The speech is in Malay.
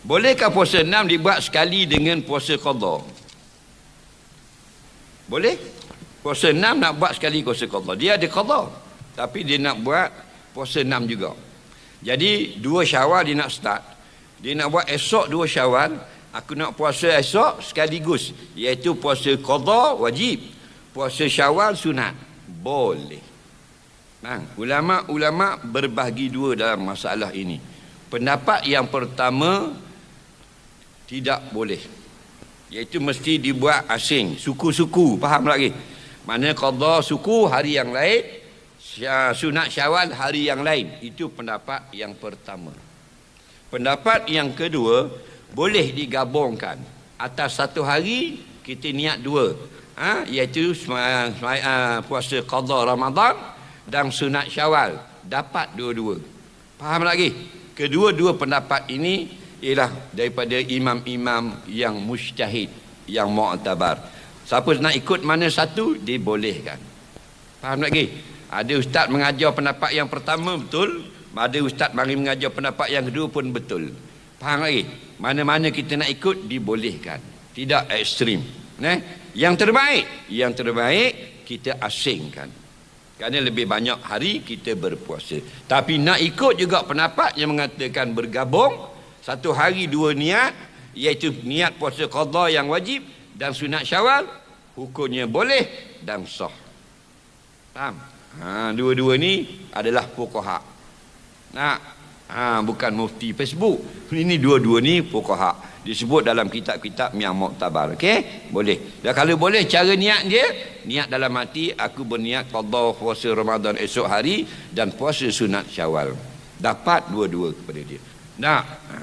Bolehkah puasa enam dibuat sekali dengan puasa qadha? Boleh? Puasa enam nak buat sekali puasa qadha. Dia ada qadha. Tapi dia nak buat puasa enam juga. Jadi dua syawal dia nak start. Dia nak buat esok dua syawal. Aku nak puasa esok sekaligus. Iaitu puasa qadha wajib. Puasa syawal sunat. Boleh. Bang, ulama-ulama berbahagi dua dalam masalah ini. Pendapat yang pertama tidak boleh. Iaitu mesti dibuat asing, suku-suku, faham lagi? Mana qada suku hari yang lain, sunat syawal hari yang lain. Itu pendapat yang pertama. Pendapat yang kedua, boleh digabungkan. Atas satu hari, kita niat dua. Ha? Iaitu uh, puasa qada Ramadan dan sunat syawal. Dapat dua-dua. Faham lagi? Kedua-dua pendapat ini ialah daripada imam-imam yang mujtahid, yang mu'tabar. Siapa nak ikut mana satu, dibolehkan. Faham lagi? Ada ustaz mengajar pendapat yang pertama betul, ada ustaz mari mengajar pendapat yang kedua pun betul. Faham lagi? Mana-mana kita nak ikut, dibolehkan. Tidak ekstrim. Nah, yang terbaik, yang terbaik kita asingkan. Kerana lebih banyak hari kita berpuasa. Tapi nak ikut juga pendapat yang mengatakan bergabung satu hari dua niat iaitu niat puasa qada yang wajib dan sunat syawal hukumnya boleh dan sah. Faham? Ha, dua-dua ni adalah fuqaha. Nak ha, bukan mufti Facebook. Ini dua-dua ni fuqaha disebut dalam kitab-kitab yang muktabar okey? Boleh. Dan kalau boleh cara niat dia niat dalam hati aku berniat qada puasa Ramadan esok hari dan puasa sunat Syawal. Dapat dua-dua kepada dia. Nak? ha.